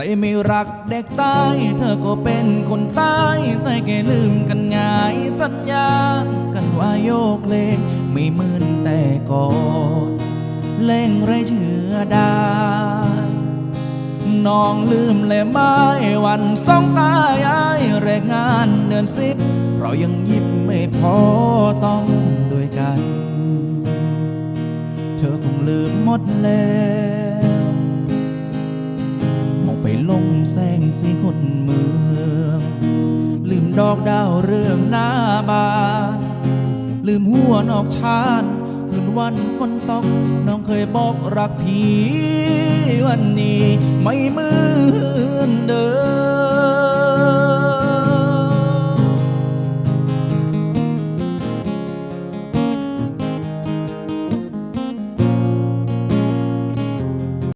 ส่ไม่รักเด็กใต้เธอก็เป็นคนใต้ใส่แกลืมกันง่ายสัญญากันว่าโยกเลงไม่มือนแต่ก่อนเล่งไรเชื่อได้น้องลืมเลยไม้วันสองตายายแรงงานเดือนสิบเรายังยิบไม่พอต้องด้วยกัน เธอคงลืมหมดแล้ว สิหนเมือง ลืมดอกดาวเรืองหน้าบาน ลืมหัวนอกชานคืนวันฝนตกน้องเคยบอกรักพี่วันนี้ไม่มื